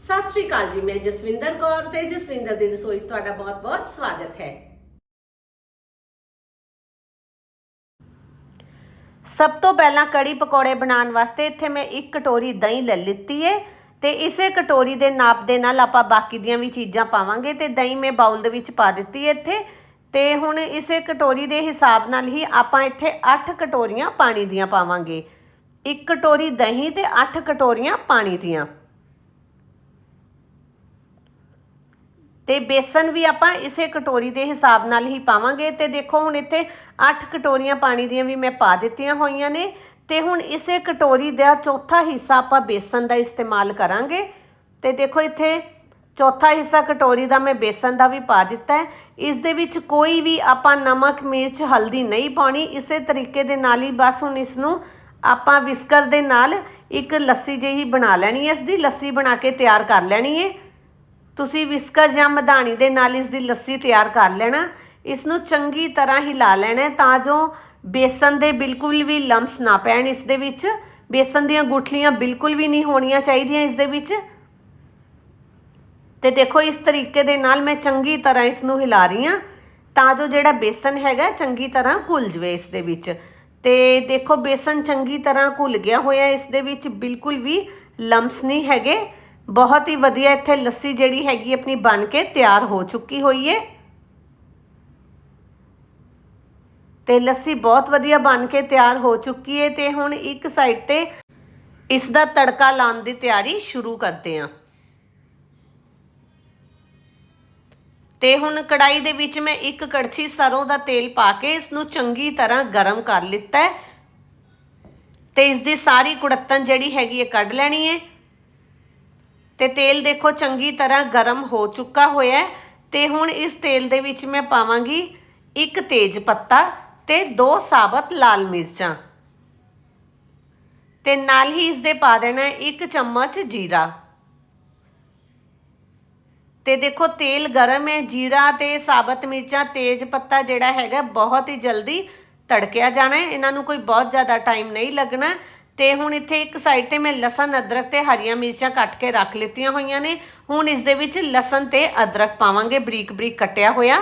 ਸਤਿ ਸ਼੍ਰੀ ਅਕਾਲ ਜੀ, ਮੈਂ ਜਸਵਿੰਦਰ ਕੌਰ ਤੇ ਜਸਵਿੰਦਰ ਦੀ ਰਸੋਈ 'ਚ ਤੁਹਾਡਾ ਬਹੁਤ-ਬਹੁਤ ਸਵਾਗਤ ਹੈ। ਸਭ ਤੋਂ ਪਹਿਲਾਂ ਕੜੀ ਪਕੌੜੇ ਬਣਾਉਣ ਵਾਸਤੇ ਇੱਥੇ ਮੈਂ ਇੱਕ ਕਟੋਰੀ ਦਹੀਂ ਲੈ ਲਿੱਤੀ ਹੈ ਤੇ ਇਸੇ ਕਟੋਰੀ ਦੇ ਨਾਪ ਦੇ ਨਾਲ ਆਪਾਂ ਬਾਕੀ ਦੀਆਂ ਵੀ ਚੀਜ਼ਾਂ ਪਾਵਾਂਗੇ ਤੇ ਦਹੀਂ ਮੈਂ ਬਾਉਲ ਦੇ ਵਿੱਚ ਪਾ ਦਿੱਤੀ ਹੈ ਇੱਥੇ ਤੇ ਹੁਣ ਇਸੇ ਕਟੋਰੀ ਦੇ ਹਿਸਾਬ ਨਾਲ ਹੀ ਆਪਾਂ ਇੱਥੇ 8 ਕਟੋਰੀਆਂ ਪਾਣੀ ਦੀਆਂ ਪਾਵਾਂਗੇ। ਇੱਕ ਕਟੋਰੀ ਦਹੀਂ ਤੇ 8 ਕਟੋਰੀਆਂ ਪਾਣੀ ਦੀਆਂ। ਤੇ ਬੇਸਨ ਵੀ ਆਪਾਂ ਇਸੇ ਕਟੋਰੀ ਦੇ ਹਿਸਾਬ ਨਾਲ ਹੀ ਪਾਵਾਂਗੇ। ਤੇ ਦੇਖੋ, ਹੁਣ ਇੱਥੇ 8 ਕਟੋਰੀਆਂ ਪਾਣੀ ਦੀਆਂ ਵੀ ਮੈਂ ਪਾ ਦਿੱਤੀਆਂ ਹੋਈਆਂ ਨੇ। ਤੇ ਹੁਣ ਇਸੇ ਕਟੋਰੀ ਦਾ ਚੌਥਾ ਹਿੱਸਾ ਆਪਾਂ ਬੇਸਨ ਦਾ ਇਸਤੇਮਾਲ ਕਰਾਂਗੇ। ਤੇ ਦੇਖੋ, ਇੱਥੇ ਚੌਥਾ ਹਿੱਸਾ ਕਟੋਰੀ ਦਾ ਮੈਂ ਬੇਸਨ ਦਾ ਵੀ ਪਾ ਦਿੱਤਾ ਹੈ। ਇਸ ਦੇ ਵਿੱਚ ਕੋਈ ਵੀ ਆਪਾਂ ਨਮਕ, ਮਿਰਚ, ਹਲਦੀ ਨਹੀਂ ਪਾਉਣੀ। ਇਸੇ ਤਰੀਕੇ ਦੇ ਨਾਲ ਹੀ ਬਸ ਹੁਣ ਇਸ ਨੂੰ ਆਪਾਂ ਵਿਸਕਰ ਦੇ ਨਾਲ ਇੱਕ ਲੱਸੀ ਜਿਹੀ ਬਣਾ ਲੈਣੀ ਹੈ। ਇਸ ਦੀ ਲੱਸੀ ਬਣਾ ਕੇ ਤਿਆਰ ਕਰ ਲੈਣੀ ਹੈ। ਤੁਸੀਂ ਵਿਸਕਰ ਜਾਂ ਮਧਾਣੀ ਦੇ ਨਾਲ ਇਸ ਦੀ ਲੱਸੀ ਤਿਆਰ ਕਰ ਲੈਣਾ। ਇਸ ਨੂੰ ਚੰਗੀ ਤਰ੍ਹਾਂ ਹਿਲਾ ਲੈਣਾ ਤਾਂ ਜੋ ਬੇਸਨ ਦੇ ਬਿਲਕੁਲ ਵੀ ਲੰਪਸ ਨਾ ਪੈਣ ਇਸ ਦੇ ਵਿੱਚ। ਬੇਸਨ ਦੀਆਂ ਗੁਠਲੀਆਂ ਬਿਲਕੁਲ ਵੀ ਨਹੀਂ ਹੋਣੀਆਂ ਚਾਹੀਦੀਆਂ ਇਸ ਦੇ ਵਿੱਚ। ਤੇ ਦੇਖੋ ਇਸ ਤਰੀਕੇ ਦੇ ਨਾਲ ਮੈਂ ਚੰਗੀ ਤਰ੍ਹਾਂ ਇਸ ਨੂੰ ਹਿਲਾ ਰਹੀ ਹਾਂ ਤਾਂ ਜੋ ਜਿਹੜਾ ਬੇਸਨ ਹੈਗਾ ਚੰਗੀ ਤਰ੍ਹਾਂ ਘੁਲ ਜਵੇ ਇਸ ਦੇ ਵਿੱਚ। ਤੇ ਦੇਖੋ ਬੇਸਨ ਚੰਗੀ ਤਰ੍ਹਾਂ ਘੁਲ ਗਿਆ ਹੋਇਆ ਇਸ ਦੇ ਵਿੱਚ ਬਿਲਕੁਲ ਵੀ ਲੰਪਸ ਨਹੀਂ ਹੈਗੇ। ਬਹੁਤ ਹੀ ਵਧੀਆ ਇੱਥੇ ਲੱਸੀ ਜਿਹੜੀ ਹੈਗੀ ਆਪਣੀ ਬਣ ਕੇ ਤਿਆਰ ਹੋ ਚੁੱਕੀ ਹੋਈ ਹੈ ਤੇ ਲੱਸੀ ਬਹੁਤ ਵਧੀਆ ਬਣ ਕੇ ਤਿਆਰ ਹੋ ਚੁੱਕੀ ਹੈ ਤੇ ਹੁਣ ਇੱਕ ਸਾਈਡ ਤੇ ਇਸ ਦਾ ਤੜਕਾ ਲਾਉਣ ਦੀ ਤਿਆਰੀ ਸ਼ੁਰੂ ਕਰਦੇ ਹਾਂ ਤੇ ਹੁਣ ਕੜਾਈ ਦੇ ਵਿੱਚ ਮੈਂ ਇੱਕ ਕੜਛੀ ਸਰੋਂ ਦਾ ਤੇਲ ਪਾ ਕੇ ਇਸ ਨੂੰ ਚੰਗੀ ਤਰ੍ਹਾਂ ਗਰਮ ਕਰ ਲਿੱਤਾ ਹੈ ਤੇ ਇਸ ਦੀ ਸਾਰੀ ਕੁੜੱਤਨ ਜਿਹੜੀ ਹੈਗੀ ਹੈ ਕੱਢ ਲੈਣੀ ਹੈ ਤੇ ਤੇਲ ਦੇਖੋ ਚੰਗੀ ਤਰ੍ਹਾਂ ਗਰਮ ਹੋ ਚੁੱਕਾ ਹੋਇਆ ਹੈ ਤੇ ਹੁਣ ਇਸ ਤੇਲ ਦੇ ਵਿੱਚ ਮੈਂ ਪਾਵਾਂਗੀ ਇੱਕ ਤੇਜ ਪੱਤਾ ਤੇ ਦੋ ਸਾਬਤ ਲਾਲ ਮਿਰਚਾਂ। ਤੇ ਨਾਲ ਹੀ ਇਸ ਦੇ ਪਾ ਦੇਣਾ ਇੱਕ ਚਮਚ ਜੀਰਾ। ਤੇ ਦੇਖੋ ਤੇਲ ਗਰਮ ਹੈ, ਜੀਰਾ ਤੇ ਸਾਬਤ ਮਿਰਚਾਂ, ਤੇਜ ਪੱਤਾ ਜਿਹੜਾ ਹੈਗਾ ਬਹੁਤ ਹੀ ਜਲਦੀ ਤੜਕਿਆ ਜਾਣਾ ਹੈ। ਇਹਨਾਂ ਨੂੰ ਕੋਈ ਬਹੁਤ ਜ਼ਿਆਦਾ ਟਾਈਮ ਨਹੀਂ ਲੱਗਣਾ। ਤੇ ਹੁਣ ਇੱਥੇ ਇੱਕ ਸਾਈਡ ਤੇ ਮੈਂ ਲਸਣ, ਅਦਰਕ ਤੇ ਹਰੀਆਂ ਮਿਰਚਾਂ ਕੱਟ ਕੇ ਰੱਖ ਲਿੱਤੀਆਂ ਹੋਈਆਂ ਨੇ। ਹੁਣ ਇਸ ਦੇ ਵਿੱਚ ਲਸਣ ਤੇ ਅਦਰਕ ਪਾਵਾਂਗੇ, ਬਰੀਕ ਬਰੀਕ ਕੱਟਿਆ ਹੋਇਆ।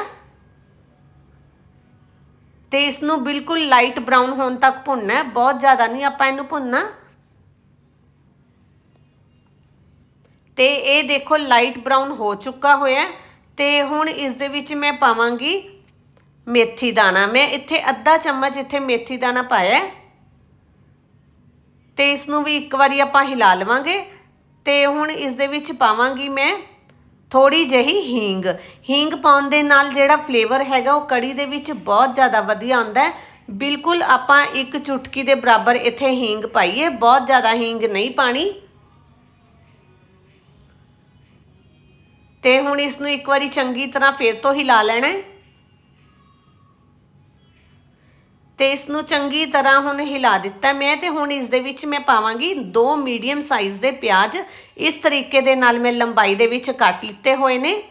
ਤੇ ਇਸ ਨੂੰ ਬਿਲਕੁਲ ਲਾਈਟ ਬਰਾਊਨ ਹੋਣ ਤੱਕ ਭੁੰਨਣਾ ਹੈ। ਬਹੁਤ ਜ਼ਿਆਦਾ ਨਹੀਂ, ਆਪਾਂ ਇਹਨੂੰ ਭੁੰਨਣਾ। ਤੇ ਇਹ ਦੇਖੋ ਲਾਈਟ ਬਰਾਊਨ ਹੋ ਚੁੱਕਾ ਹੋਇਆ ਹੈ। ਤੇ ਹੁਣ ਇਸ ਦੇ ਵਿੱਚ ਮੈਂ ਪਾਵਾਂਗੀ ਮੇਥੀ ਦਾਣਾ। ਮੈਂ ਇੱਥੇ ਅੱਧਾ ਚਮਚ ਇੱਥੇ ਮੇਥੀ ਦਾਣਾ ਪਾਇਆ ਹੈ। ਤੇ ਇਸ ਨੂੰ ਵੀ ਇੱਕ ਵਾਰੀ ਆਪਾਂ ਹਿਲਾ ਲਵਾਂਗੇ ਤੇ ਹੁਣ ਇਸ ਦੇ ਵਿੱਚ ਪਾਵਾਂਗੀ ਮੈਂ ਥੋੜੀ ਜਿਹੀ ਹੀਂਗ। ਹੀਂਗ ਪਾਉਣ ਦੇ ਨਾਲ ਜਿਹੜਾ ਫਲੇਵਰ ਹੈਗਾ ਉਹ ਕੜੀ ਦੇ ਵਿੱਚ ਬਹੁਤ ਜ਼ਿਆਦਾ ਵਧੀਆ ਆਉਂਦਾ ਹੈ। ਬਿਲਕੁਲ ਆਪਾਂ ਇੱਕ ਚੁਟਕੀ ਦੇ ਬਰਾਬਰ ਇੱਥੇ ਹੀਂਗ ਪਾਈਏ, ਬਹੁਤ ਜ਼ਿਆਦਾ ਹੀਂਗ ਨਹੀਂ ਪਾਣੀ। ਤੇ ਹੁਣ ਇਸ ਨੂੰ ਇੱਕ ਵਾਰੀ ਚੰਗੀ ਤਰ੍ਹਾਂ ਫੇਰ ਤੋਂ ਹਿਲਾ ਲੈਣਾ ਹੈ। ਤੇ ਇਸ ਨੂੰ ਚੰਗੀ ਤਰ੍ਹਾਂ ਹੁਣ ਹਿਲਾ ਦਿੱਤਾ ਮੈਂ ਤੇ ਹੁਣ ਇਸ ਦੇ ਵਿੱਚ ਮੈਂ ਪਾਵਾਂਗੀ ਦੋ ਮੀਡੀਅਮ ਸਾਈਜ਼ ਦੇ ਪਿਆਜ਼। ਇਸ ਤਰੀਕੇ ਦੇ ਨਾਲ ਮੈਂ ਲੰਬਾਈ ਦੇ ਵਿੱਚ ਕੱਟ ਲਿੱਤੇ ਹੋਏ ਨੇ।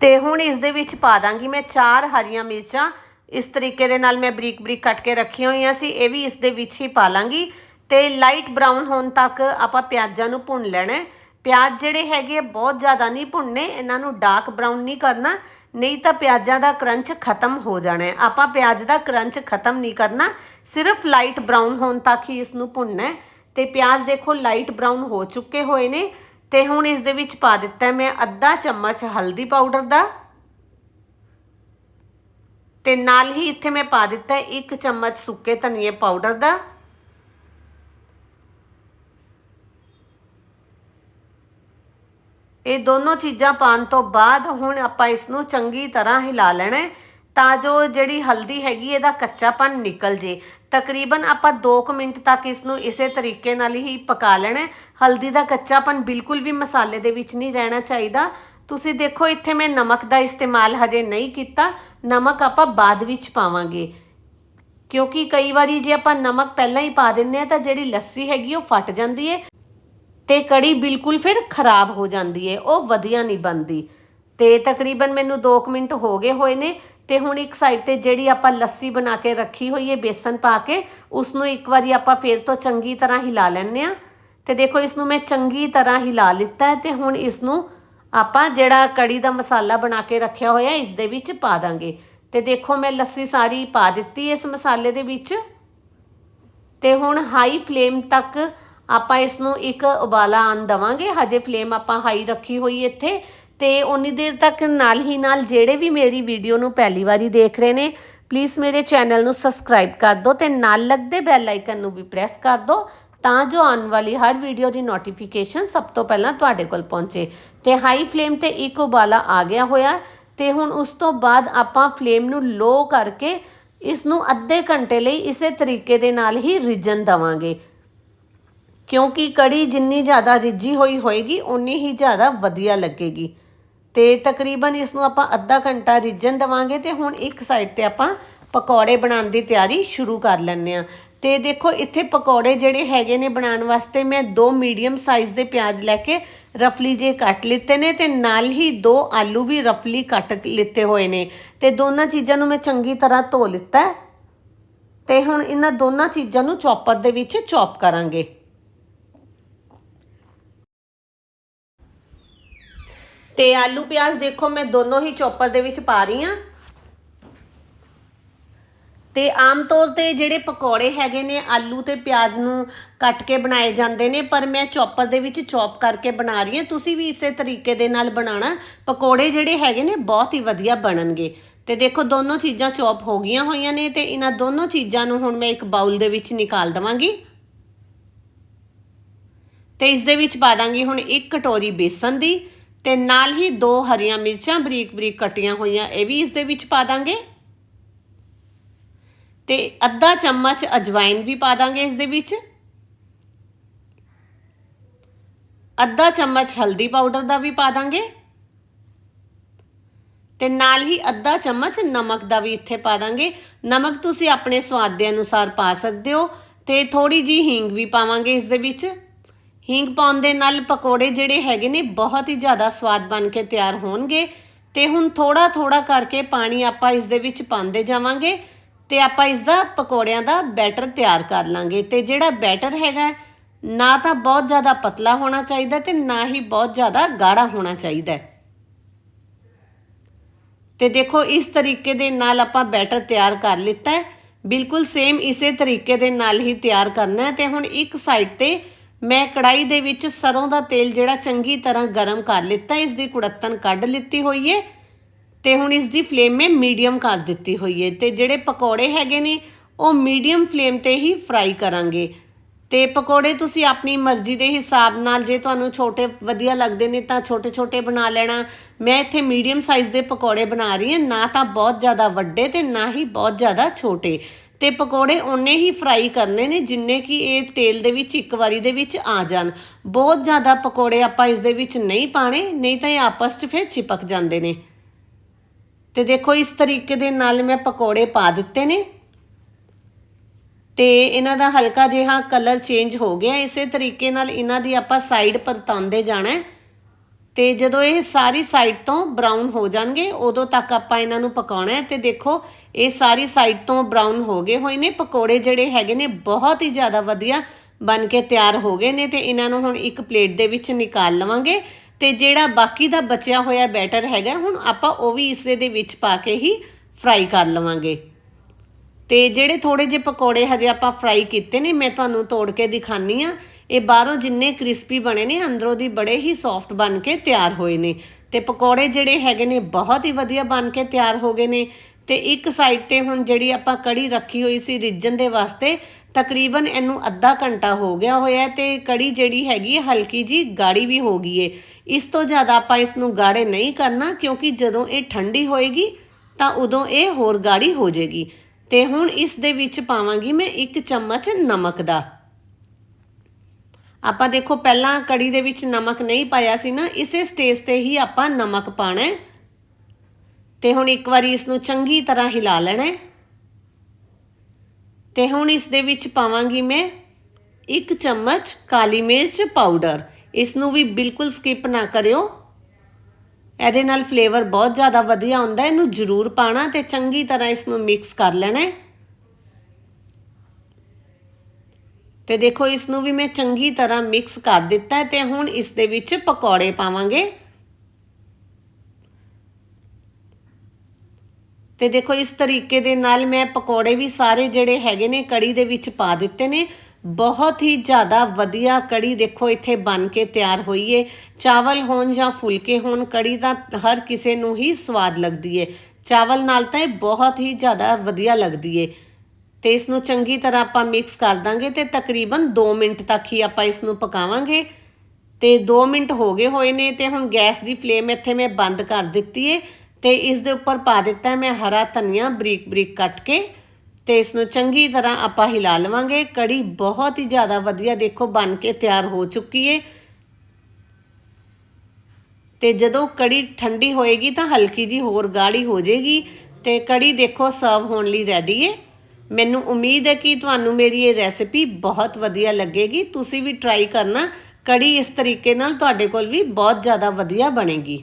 ਤੇ ਹੁਣ ਇਸ ਦੇ ਵਿੱਚ ਪਾ ਦਾਂਗੀ ਮੈਂ ਚਾਰ ਹਰੀਆਂ ਮਿਰਚਾਂ। ਇਸ ਤਰੀਕੇ ਦੇ ਨਾਲ ਮੈਂ ਬਰੀਕ ਬਰੀਕ ਕੱਟ ਕੇ ਰੱਖੀਆਂ ਹੋਈਆਂ ਸੀ, ਇਹ ਵੀ ਇਸ ਦੇ ਵਿੱਚ ਹੀ ਪਾ ਲਾਂਗੀ। ਤੇ ਲਾਈਟ ਬਰਾਊਨ ਹੋਣ ਤੱਕ ਆਪਾਂ ਪਿਆਜ਼ਾਂ ਨੂੰ ਭੁੰਨ ਲੈਣਾ ਹੈ। ਪਿਆਜ਼ ਜਿਹੜੇ ਹੈਗੇ ਆ ਬਹੁਤ ਜ਼ਿਆਦਾ ਨਹੀਂ ਭੁੰਨਨੇ ਇਹਨਾਂ ਨੂੰ ਡਾਰਕ ਬਰਾਊਨ ਨਹੀਂ ਕਰਨਾ, ਨਹੀਂ ਤਾਂ ਪਿਆਜ਼ਾਂ ਦਾ ਕਰੰਚ ਖਤਮ ਹੋ ਜਾਣਾ ਹੈ। ਆਪਾਂ ਪਿਆਜ਼ ਦਾ ਕਰੰਚ ਖਤਮ ਨਹੀਂ ਕਰਨਾ, ਸਿਰਫ ਲਾਈਟ ਬਰਾਊਨ ਹੋਣ ਤੱਕ ਹੀ ਇਸ ਨੂੰ ਭੁੰਨਣਾ ਹੈ। ਤੇ ਪਿਆਜ਼ ਦੇਖੋ ਲਾਈਟ ਬਰਾਊਨ ਹੋ ਚੁੱਕੇ ਹੋਏ ਨੇ, ਤੇ ਹੁਣ ਇਸ ਦੇ ਵਿੱਚ ਪਾ ਦਿੱਤਾ ਮੈਂ ਅੱਧਾ ਚਮਚ ਹਲਦੀ ਪਾਊਡਰ ਦਾ। ਤੇ ਨਾਲ ਹੀ ਇੱਥੇ ਮੈਂ ਪਾ ਦਿੱਤਾ ਹੈ ਇੱਕ ਚਮਚ ਸੁੱਕੇ ਧਨੀਏ ਪਾਊਡਰ ਦਾ। ਇਹ ਦੋਨੋਂ ਚੀਜ਼ਾਂ ਪਾਉਣ ਤੋਂ ਬਾਅਦ ਹੁਣ ਆਪਾਂ ਇਸ ਨੂੰ ਚੰਗੀ ਤਰ੍ਹਾਂ ਹਿਲਾ ਲੈਣਾ ਤਾਂ ਜੋ ਜਿਹੜੀ ਹਲਦੀ ਹੈਗੀ ਇਹਦਾ ਕੱਚਾਪਨ ਨਿਕਲ ਜੇ। ਤਕਰੀਬਨ ਆਪਾਂ 2 ਮਿੰਟ ਤੱਕ ਇਸ ਨੂੰ ਇਸੇ ਤਰੀਕੇ ਨਾਲ ਹੀ ਪਕਾ ਲੈਣਾ ਹਲਦੀ ਦਾ ਕੱਚਾਪਨ ਬਿਲਕੁਲ ਵੀ ਮਸਾਲੇ ਦੇ ਵਿੱਚ ਨਹੀਂ ਰਹਿਣਾ ਚਾਹੀਦਾ। ਤੁਸੀਂ ਦੇਖੋ, ਇੱਥੇ ਮੈਂ ਨਮਕ ਦਾ ਇਸਤੇਮਾਲ ਹਜੇ ਨਹੀਂ ਕੀਤਾ। ਨਮਕ ਆਪਾਂ ਬਾਅਦ ਵਿੱਚ ਪਾਵਾਂਗੇ। ਕਿਉਂਕਿ ਕਈ ਵਾਰੀ ਜੇ ਆਪਾਂ ਨਮਕ ਪਹਿਲਾਂ ਹੀ ਪਾ ਦਿੰਨੇ ਆ ਤਾਂ ਜਿਹੜੀ ਲੱਸੀ ਹੈਗੀ ਉਹ ਫਟ ਜਾਂਦੀ ਹੈ। ਤੇ ਕੜੀ ਬਿਲਕੁਲ ਫਿਰ ਖਰਾਬ ਹੋ ਜਾਂਦੀ ਹੈ ਉਹ ਵਧੀਆ ਨਹੀਂ ਬਣਦੀ। ਤੇ ਤਕਰੀਬਨ ਮੈਨੂੰ 2 ਮਿੰਟ ਹੋ ਗਏ ਹੋਏ ਨੇ ਤੇ ਹੁਣ ਇੱਕ ਸਾਈਡ ਤੇ ਜਿਹੜੀ ਆਪਾਂ ਲੱਸੀ ਬਣਾ ਕੇ ਰੱਖੀ ਹੋਈ ਹੈ ਬੇਸਨ ਪਾ ਕੇ ਉਸ ਨੂੰ ਇੱਕ ਵਾਰੀ ਆਪਾਂ ਫੇਰ ਤੋਂ ਚੰਗੀ ਤਰ੍ਹਾਂ ਹਿਲਾ ਲੈਣੇ ਆ। ਤੇ ਦੇਖੋ ਇਸ ਨੂੰ ਮੈਂ ਚੰਗੀ ਤਰ੍ਹਾਂ ਹਿਲਾ ਲਿੱਤਾ ਹੈ ਤੇ ਹੁਣ ਇਸ ਨੂੰ ਆਪਾਂ ਜਿਹੜਾ ਕੜੀ ਦਾ ਮਸਾਲਾ ਬਣਾ ਕੇ ਰੱਖਿਆ ਹੋਇਆ ਇਸ ਦੇ ਵਿੱਚ ਪਾ ਦਾਂਗੇ। ਤੇ ਦੇਖੋ, ਮੈਂ ਲੱਸੀ ਸਾਰੀ ਪਾ ਦਿੱਤੀ ਇਸ ਮਸਾਲੇ ਦੇ ਵਿੱਚ। ਤੇ ਹੁਣ ਹਾਈ ਫਲੇਮ ਤੱਕ ਆਪਾਂ ਇਸ ਨੂੰ ਇੱਕ ਉਬਾਲਾ ਆਣ ਦਵਾਂਗੇ। ਹਜੇ ਫਲੇਮ ਆਪਾਂ ਹਾਈ ਰੱਖੀ ਹੋਈ ਇੱਥੇ। ਤੇ ਉਨੀ ਦੇਰ ਤੱਕ ਨਾਲ ਹੀ ਨਾਲ ਜਿਹੜੇ ਵੀ ਮੇਰੀ ਵੀਡੀਓ ਨੂੰ ਪਹਿਲੀ ਵਾਰੀ ਦੇਖ ਰਹੇ ਨੇ ਪਲੀਜ਼ ਮੇਰੇ ਚੈਨਲ ਨੂੰ ਸਬਸਕ੍ਰਾਈਬ ਕਰ ਦਿਓ ਤੇ ਨਾਲ ਲੱਗਦੇ ਬੈਲ ਆਈਕਨ ਨੂੰ ਵੀ ਪ੍ਰੈਸ ਕਰ ਦਿਓ ਤਾਂ ਜੋ ਆਉਣ ਵਾਲੀ ਹਰ ਵੀਡੀਓ ਦੀ ਨੋਟੀਫਿਕੇਸ਼ਨ ਸਭ ਤੋਂ ਪਹਿਲਾਂ ਤੁਹਾਡੇ ਕੋਲ ਪਹੁੰਚੇ। ਤੇ ਹਾਈ ਫਲੇਮ ਤੇ ਇੱਕ ਉਬਾਲਾ ਆ ਗਿਆ ਹੋਇਆ। ਤੇ ਹੁਣ ਉਸ ਤੋਂ ਬਾਅਦ ਆਪਾਂ ਫਲੇਮ ਨੂੰ ਲੋ ਕਰਕੇ ਇਸ ਨੂੰ ਅੱਧੇ ਘੰਟੇ ਲਈ ਇਸੇ ਤਰੀਕੇ ਦੇ ਨਾਲ ਹੀ ਰਿੱਝਣ ਦਵਾਂਗੇ। ਕਿਉਂਕਿ ਕੜੀ ਜਿੰਨੀ ਜ਼ਿਆਦਾ ਰਿੱਝੀ ਹੋਈ ਹੋਏਗੀ ਉਨੀ ਹੀ ਜ਼ਿਆਦਾ ਵਧੀਆ ਲੱਗੇਗੀ। ਤੇ ਤਕਰੀਬਨ ਇਸ ਨੂੰ ਆਪਾਂ ਅੱਧਾ ਘੰਟਾ ਰਿੱਝਣ ਦਵਾਂਗੇ ਤੇ ਹੁਣ ਇੱਕ ਸਾਈਡ ਤੇ ਆਪਾਂ ਪਕੌੜੇ ਬਣਾਉਣ ਦੀ ਤਿਆਰੀ ਸ਼ੁਰੂ ਕਰ ਲੈਂਦੇ ਆ ਤੇ ਦੇਖੋ, ਇੱਥੇ ਪਕੌੜੇ ਜਿਹੜੇ ਹੈਗੇ ਨੇ ਬਣਾਉਣ ਵਾਸਤੇ ਮੈਂ ਦੋ ਮੀਡੀਅਮ ਸਾਈਜ਼ ਦੇ ਪਿਆਜ਼ ਲੈ ਕੇ ਰਫਲੀ ਜੇ ਕੱਟ ਲਿੱਤੇ ਨੇ ਤੇ ਨਾਲ ਹੀ ਦੋ ਆਲੂ ਵੀ ਰਫਲੀ ਕੱਟ ਲਿੱਤੇ ਹੋਏ ਨੇ। ਤੇ ਦੋਨਾਂ ਚੀਜ਼ਾਂ ਨੂੰ ਮੈਂ ਚੰਗੀ ਤਰ੍ਹਾਂ ਧੋ ਲਿੱਤਾ ਹੈ। ਤੇ ਹੁਣ ਇਹਨਾਂ ਦੋਨਾਂ ਚੀਜ਼ਾਂ ਨੂੰ ਚੌਪਰ ਦੇ ਵਿੱਚ ਚੌਪ ਕਰਾਂਗੇ। ਤੇ ਆਲੂ ਪਿਆਜ਼ ਦੇਖੋ ਮੈਂ ਦੋਨੋਂ ਹੀ ਚੌਪਰ ਦੇ ਵਿੱਚ ਪਾ ਰਹੀ ਹਾਂ। ਤੇ ਆਮ ਤੌਰ ਤੇ ਜਿਹੜੇ ਪਕੌੜੇ ਹੈਗੇ ਨੇ, ਆਲੂ ਤੇ ਪਿਆਜ਼ ਨੂੰ ਕੱਟ ਕੇ ਬਣਾਏ ਜਾਂਦੇ ਨੇ, ਪਰ ਮੈਂ ਚੌਪਰ ਦੇ ਵਿੱਚ ਚੌਪ ਕਰਕੇ ਬਣਾ ਰਹੀ ਹਾਂ। ਤੁਸੀਂ ਵੀ ਇਸੇ ਤਰੀਕੇ ਦੇ ਨਾਲ ਬਣਾਉਣਾ। ਪਕੌੜੇ ਜਿਹੜੇ ਹੈਗੇ ਨੇ, ਬਹੁਤ ਹੀ ਵਧੀਆ ਬਣਨਗੇ। ਤੇ ਦੇਖੋ, ਦੋਨੋਂ ਚੀਜ਼ਾਂ ਚੌਪ ਹੋ ਗਈਆਂ ਹੋਈਆਂ ਨੇ ਤੇ ਇਹਨਾਂ ਦੋਨੋਂ ਚੀਜ਼ਾਂ ਨੂੰ ਹੁਣ ਮੈਂ ਇੱਕ ਬਾਉਲ ਦੇ ਵਿੱਚ ਨਿਕਾਲ ਦਵਾਂਗੀ। ਤੇ ਇਸ ਦੇ ਵਿੱਚ ਪਾ ਦਾਂਗੀ ਹੁਣ ਇੱਕ ਕਟੋਰੀ ਬੇਸਨ ਦੀ। ਤੇ ਨਾਲ ਹੀ ਦੋ ਹਰੀਆਂ ਮਿਰਚਾਂ ਬਰੀਕ ਬਰੀਕ ਕੱਟੀਆਂ ਹੋਈਆਂ, ਇਹ ਵੀ ਇਸ ਦੇ ਵਿੱਚ ਪਾ ਦਾਂਗੇ। ਤੇ ਅੱਧਾ ਚਮਚ ਅਜਵਾਇਨ ਵੀ ਪਾ ਦਾਂਗੇ ਇਸ ਦੇ ਵਿੱਚ। ਅੱਧਾ ਚਮਚ ਹਲਦੀ ਪਾਊਡਰ ਦਾ ਵੀ ਪਾ ਦਾਂਗੇ। ਤੇ ਨਾਲ ਹੀ ਅੱਧਾ ਚਮਚ ਨਮਕ ਦਾ ਵੀ ਇੱਥੇ ਪਾ ਦਾਂਗੇ। ਨਮਕ ਤੁਸੀਂ ਆਪਣੇ ਸਵਾਦ ਦੇ ਅਨੁਸਾਰ ਪਾ ਸਕਦੇ ਹੋ ਤੇ ਥੋੜੀ ਜੀ ਹਿੰਗ ਵੀ ਪਾਵਾਂਗੇ ਇਸ ਦੇ ਵਿੱਚ। ਹਿੰਗ ਪਾਉਣ ਦੇ ਨਾਲ ਪਕੌੜੇ ਜਿਹੜੇ ਹੈਗੇ ਨੇ ਬਹੁਤ ਹੀ ਜ਼ਿਆਦਾ ਸਵਾਦ ਬਣ ਕੇ ਤਿਆਰ ਹੋਣਗੇ ਤੇ ਹੁਣ ਥੋੜਾ ਥੋੜਾ ਕਰਕੇ ਪਾਣੀ ਆਪਾਂ ਇਸ ਦੇ ਵਿੱਚ ਪਾਉਂਦੇ ਜਾਵਾਂਗੇ ਤੇ ਆਪਾਂ ਇਸ ਦਾ ਪਕੌੜਿਆਂ ਦਾ ਬੈਟਰ ਤਿਆਰ ਕਰ ਲਾਂਗੇ ਤੇ ਜਿਹੜਾ ਬੈਟਰ ਹੈਗਾ ਨਾ ਤਾਂ ਬਹੁਤ ਜ਼ਿਆਦਾ ਪਤਲਾ ਹੋਣਾ ਚਾਹੀਦਾ ਤੇ ਨਾ ਹੀ ਬਹੁਤ ਜ਼ਿਆਦਾ ਗਾੜਾ ਹੋਣਾ ਚਾਹੀਦਾ। ਤੇ ਦੇਖੋ ਇਸ ਤਰੀਕੇ ਦੇ ਨਾਲ ਆਪਾਂ ਬੈਟਰ ਤਿਆਰ ਕਰ ਲਿੱਤਾ ਹੈ। ਬਿਲਕੁਲ ਸੇਮ ਇਸੇ ਤਰੀਕੇ ਦੇ ਨਾਲ ਹੀ ਤਿਆਰ ਕਰਨਾ ਹੈ ਤੇ ਹੁਣ ਇੱਕ ਸਾਈਡ ਤੇ ਮੈਂ ਕੜਾਈ ਦੇ ਵਿੱਚ ਸਰੋਂ ਦਾ ਤੇਲ ਜਿਹੜਾ ਚੰਗੀ ਤਰ੍ਹਾਂ ਗਰਮ ਕਰ ਲਿੱਤਾ ਇਸ ਦੀ ਕੁੜੱਤਨ ਕੱਢ ਲਿੱਤੀ ਹੋਈ ਏ ਤੇ ਹੁਣ ਇਸ ਦੀ ਫਲੇਮ ਮੈਂ ਮੀਡੀਅਮ ਕਰ ਦਿੱਤੀ ਹੋਈ ਏ ਤੇ ਜਿਹੜੇ ਪਕੌੜੇ ਹੈਗੇ ਨੇ, ਉਹ ਮੀਡੀਅਮ ਫਲੇਮ ਤੇ ਹੀ ਫਰਾਈ ਕਰਾਂਗੇ। ਤੇ ਪਕੌੜੇ ਤੁਸੀਂ ਆਪਣੀ ਮਰਜ਼ੀ ਦੇ ਹਿਸਾਬ ਨਾਲ, ਜੇ ਤੁਹਾਨੂੰ ਛੋਟੇ ਵਧੀਆ ਲੱਗਦੇ ਨੇ ਤਾਂ ਛੋਟੇ ਛੋਟੇ ਬਣਾ ਲੈਣਾ। ਮੈਂ ਇੱਥੇ ਮੀਡੀਅਮ ਸਾਈਜ਼ ਦੇ ਪਕੌੜੇ ਬਣਾ ਰਹੀ ਹਾਂ, ਨਾ ਤਾਂ ਬਹੁਤ ਜ਼ਿਆਦਾ ਵੱਡੇ ਤੇ ਨਾ ਹੀ ਬਹੁਤ ਜ਼ਿਆਦਾ ਛੋਟੇ। ਤੇ ਪਕੌੜੇ ਓਨੇ ਹੀ ਫਰਾਈ ਕਰਨੇ ਨੇ, ਜਿੰਨੇ ਕਿ ਇਹ ਤੇਲ ਦੇ ਵਿੱਚ, ਇੱਕ ਵਾਰੀ ਦੇ ਵਿੱਚ ਆ ਜਾਣ। ਬਹੁਤ ਜ਼ਿਆਦਾ ਪਕੌੜੇ ਆਪਾਂ ਇਸ ਦੇ ਵਿੱਚ ਨਹੀਂ ਪਾਣੇ ਨਹੀਂ ਤਾਂ ਇਹ ਆਪਸ 'ਚ ਫਿਰ ਚਿਪਕ ਜਾਂਦੇ ਨੇ। ਤੇ ਦੇਖੋ, ਇਸ ਤਰੀਕੇ ਦੇ ਨਾਲ ਮੈਂ ਪਕੌੜੇ ਪਾ ਦਿੱਤੇ ਨੇ। ਤੇ ਇਹਨਾਂ ਦਾ ਹਲਕਾ ਜਿਹਾ ਕਲਰ ਚੇਂਜ ਹੋ ਗਿਆ। ਇਸੇ ਤਰੀਕੇ ਨਾਲ ਇਹਨਾਂ ਦੀ ਆਪਾਂ ਸਾਈਡ ਪਰਤਾਉਂਦੇ ਜਾਣਾ ਹੈ। ਤੇ ਜਦੋਂ ਇਹ ਸਾਰੀ ਸਾਈਡ ਤੋਂ ਬਰਾਊਨ ਹੋ ਜਾਣਗੇ, ਉਦੋਂ ਤੱਕ ਆਪਾਂ ਇਹਨਾਂ ਨੂੰ ਪਕਾਉਣਾ ਹੈ ਤੇ ਦੇਖੋ, ਇਹ ਸਾਰੀ ਸਾਈਡ ਤੋਂ ਬਰਾਊਨ ਹੋ ਗਏ ਹੋਏ ਨੇ। ਪਕੌੜੇ ਜਿਹੜੇ ਹੈਗੇ ਨੇ, ਬਹੁਤ ਹੀ ਜ਼ਿਆਦਾ ਵਧੀਆ ਬਣ ਕੇ ਤਿਆਰ ਹੋ ਗਏ ਨੇ ਤੇ ਇਹਨਾਂ ਨੂੰ ਹੁਣ ਇੱਕ ਪਲੇਟ ਦੇ ਵਿੱਚ ਨਿਕਾਲ ਲਵਾਂਗੇ। ਤੇ ਜਿਹੜਾ ਬਾਕੀ ਦਾ ਬਚਿਆ ਹੋਇਆ ਬੈਟਰ ਹੈਗਾ, ਹੁਣ ਆਪਾਂ ਉਹ ਵੀ ਇਸੇ ਦੇ ਵਿੱਚ ਪਾ ਕੇ ਹੀ ਫਰਾਈ ਕਰ ਲਵਾਂਗੇ। ਤੇ ਜਿਹੜੇ ਥੋੜੇ ਜਿਹੇ ਪਕੌੜੇ ਹਜੇ ਆਪਾਂ ਫਰਾਈ ਕੀਤੇ ਨੇ, ਮੈਂ ਤੁਹਾਨੂੰ ਤੋੜ ਕੇ ਦਿਖਾਨੀ ਆ ਇਹ ਬਾਹਰੋਂ ਜਿੰਨੇ ਕ੍ਰਿਸਪੀ ਬਣੇ ਨੇ, ਅੰਦਰੋਂ ਦੀ ਬੜੇ ਹੀ ਸੌਫਟ ਬਣ ਕੇ ਤਿਆਰ ਹੋਏ ਨੇ। ਤੇ ਪਕੌੜੇ ਜਿਹੜੇ ਹੈਗੇ ਨੇ, ਬਹੁਤ ਹੀ ਵਧੀਆ ਬਣ ਕੇ ਤਿਆਰ ਹੋ ਗਏ ਨੇ। ਤੇ ਇੱਕ ਸਾਈਡ ਤੇ ਹੁਣ ਜਿਹੜੀ ਆਪਾਂ ਕੜੀ ਰੱਖੀ ਹੋਈ ਸੀ ਰਿੱਜਣ ਦੇ ਵਾਸਤੇ, ਤਕਰੀਬਨ ਇਹਨੂੰ ਅੱਧਾ ਘੰਟਾ ਹੋ ਗਿਆ ਹੋਇਆ ਤੇ ਕੜੀ ਜਿਹੜੀ ਹੈਗੀ ਹੈ, ਹਲਕੀ ਜੀ ਗਾੜੀ ਵੀ ਹੋ ਗਈ ਏ ਇਸ ਤੋਂ ਜ਼ਿਆਦਾ ਆਪਾਂ ਇਸ ਨੂੰ ਗਾੜੇ ਨਹੀਂ ਕਰਨਾ, ਕਿਉਂਕਿ ਜਦੋਂ ਇਹ ਠੰਡੀ ਹੋਏਗੀ, ਤਾਂ ਉਦੋਂ ਇਹ ਹੋਰ ਗਾੜੀ ਹੋ ਜਾਏਗੀ। ਤੇ ਹੁਣ ਇਸ ਦੇ ਵਿੱਚ ਪਾਵਾਂਗੀ ਮੈਂ ਇੱਕ ਚਮਚ ਨਮਕ ਦਾ। ਆਪਾਂ ਦੇਖੋ ਪਹਿਲਾਂ ਕੜੀ ਦੇ ਵਿੱਚ ਨਮਕ ਨਹੀਂ ਪਾਇਆ ਸੀ ਨਾ, ਇਸੇ ਸਟੇਜ ਤੇ ਹੀ ਆਪਾਂ ਨਮਕ ਪਾਣਾ ਹੈ। ਤੇ ਹੁਣ ਇੱਕ ਵਾਰੀ ਇਸ ਨੂੰ ਚੰਗੀ ਤਰ੍ਹਾਂ ਹਿਲਾ ਲੈਣਾ ਹੈ। ਤੇ ਹੁਣ ਇਸ ਦੇ ਵਿੱਚ ਪਾਵਾਂਗੀ ਮੈਂ ਇੱਕ ਚਮਚ ਕਾਲੀ ਮਿਰਚ ਪਾਊਡਰ ਇਸ ਨੂੰ ਵੀ ਬਿਲਕੁਲ ਸਕਿਪ ਨਾ ਕਰਿਓ। ਇਹਦੇ ਨਾਲ ਫਲੇਵਰ ਬਹੁਤ ਜ਼ਿਆਦਾ ਵਧੀਆ ਹੁੰਦਾ ਇਹਨੂੰ ਜ਼ਰੂਰ ਪਾਣਾ ਤੇ ਚੰਗੀ ਤਰ੍ਹਾਂ ਇਸ ਨੂੰ ਮਿਕਸ ਕਰ ਲੈਣਾ ਹੈ। ਤੇ ਦੇਖੋ, ਇਸ ਨੂੰ ਵੀ ਮੈਂ ਚੰਗੀ ਤਰ੍ਹਾਂ ਮਿਕਸ ਕਰ ਦਿੱਤਾ ਹੈ ਤੇ ਹੁਣ ਇਸ ਦੇ ਵਿੱਚ ਪਕੌੜੇ ਪਾਵਾਂਗੇ। ਤੇ ਦੇਖੋ, ਇਸ ਤਰੀਕੇ ਦੇ ਨਾਲ ਮੈਂ ਪਕੌੜੇ ਵੀ ਸਾਰੇ ਜਿਹੜੇ ਹੈਗੇ ਨੇ, ਕੜੀ ਦੇ ਵਿੱਚ ਪਾ ਦਿੱਤੇ ਨੇ। ਬਹੁਤ ਹੀ ਜ਼ਿਆਦਾ ਵਧੀਆ ਕੜੀ ਦੇਖੋ, ਇੱਥੇ ਬਣ ਕੇ ਤਿਆਰ ਹੋਈ ਏ। ਚਾਵਲ ਹੋਣ ਜਾਂ ਫੁਲਕੇ ਹੋਣ, ਕੜੀ ਤਾਂ ਹਰ ਕਿਸੇ ਨੂੰ ਹੀ ਸਵਾਦ ਲੱਗਦੀ ਏ। ਚਾਵਲ ਨਾਲ ਤਾਂ ਇਹ ਬਹੁਤ ਹੀ ਜ਼ਿਆਦਾ ਵਧੀਆ ਲੱਗਦੀ ਏ। ਤੇ ਇਸ ਨੂੰ ਚੰਗੀ ਤਰ੍ਹਾਂ ਆਪਾਂ ਮਿਕਸ ਕਰ ਦਾਂਗੇ ਤੇ ਤਕਰੀਬਨ 2 ਮਿੰਟ ਤੱਕ ਹੀ ਆਪਾਂ ਇਸ ਨੂੰ ਪਕਾਵਾਂਗੇ। ਤੇ 2 ਮਿੰਟ ਹੋ ਗਏ ਹੋਏ ਨੇ ਤੇ ਹੁਣ ਗੈਸ ਦੀ ਫਲੇਮ ਇੱਥੇ ਮੈਂ ਬੰਦ ਕਰ ਦਿੱਤੀ ਏ ਤੇ ਇਸ ਦੇ ਉੱਪਰ ਪਾ ਦਿੱਤਾ ਮੈਂ ਹਰਾ ਧਨੀਆ ਬਰੀਕ ਬਰੀਕ ਕੱਟ ਕੇ ਤੇ ਇਸ ਨੂੰ ਚੰਗੀ ਤਰ੍ਹਾਂ ਆਪਾਂ ਹਿਲਾ ਲਵਾਂਗੇ। ਕੜੀ ਬਹੁਤ ਹੀ ਜ਼ਿਆਦਾ ਵਧੀਆ ਦੇਖੋ ਬਣ ਕੇ ਤਿਆਰ ਹੋ ਚੁੱਕੀ ਏ। ਤੇ ਜਦੋਂ ਕੜੀ ਠੰਡੀ ਹੋਏਗੀ ਤਾਂ ਹਲਕੀ ਜੀ ਹੋਰ ਗਾੜੀ ਹੋ ਜਾਏਗੀ ਤੇ ਕੜੀ ਦੇਖੋ ਸਰਵ ਹੋਣ ਲਈ ਰੈਡੀ ਏ। ਮੈਨੂੰ ਉਮੀਦ ਹੈ ਕਿ ਤੁਹਾਨੂੰ ਮੇਰੀ ਇਹ ਰੈਸਿਪੀ ਬਹੁਤ ਵਧੀਆ ਲੱਗੇਗੀ। ਤੁਸੀਂ ਵੀ ਟਰਾਈ ਕਰਨਾ। ਕੜੀ ਇਸ ਤਰੀਕੇ ਨਾਲ ਤੁਹਾਡੇ ਕੋਲ ਵੀ ਬਹੁਤ ਜ਼ਿਆਦਾ ਵਧੀਆ ਬਣੇਗੀ।